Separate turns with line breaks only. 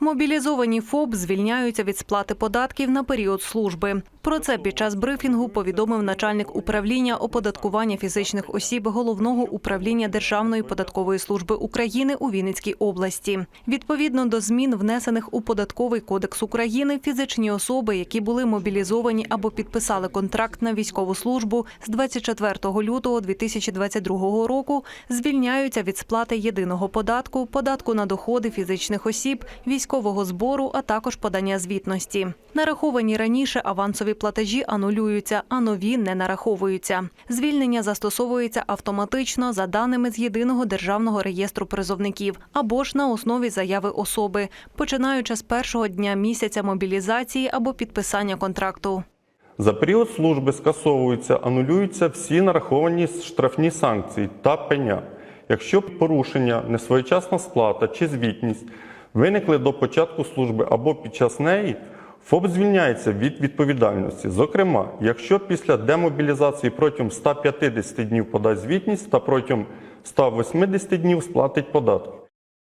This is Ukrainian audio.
Мобілізовані ФОП звільняються від сплати податків на період служби. Про це під час брифінгу повідомив начальник управління оподаткування фізичних осіб головного управління Державної податкової служби України у Вінницькій області. Відповідно до змін, внесених у податковий кодекс України, фізичні особи, які були мобілізовані або підписали контракт на військову службу з 24 лютого 2022 року, звільняються від сплати єдиного податку, податку на доходи фізичних осіб, військового збору, а також подання звітності. Нараховані раніше авансові платежі анулюються, а нові не нараховуються. Звільнення застосовується автоматично за даними з єдиного державного реєстру призовників або ж на основі заяви особи, починаючи з першого дня місяця мобілізації або підписання контракту.
За період служби скасовуються, анулюються всі нараховані штрафні санкції та пеня. Якщо порушення, несвоєчасна сплата чи звітність виникли до початку служби або під час неї, ФОП звільняється від відповідальності. Зокрема, якщо після демобілізації протягом 150 днів подасть звітність та протягом 180 днів сплатить податки.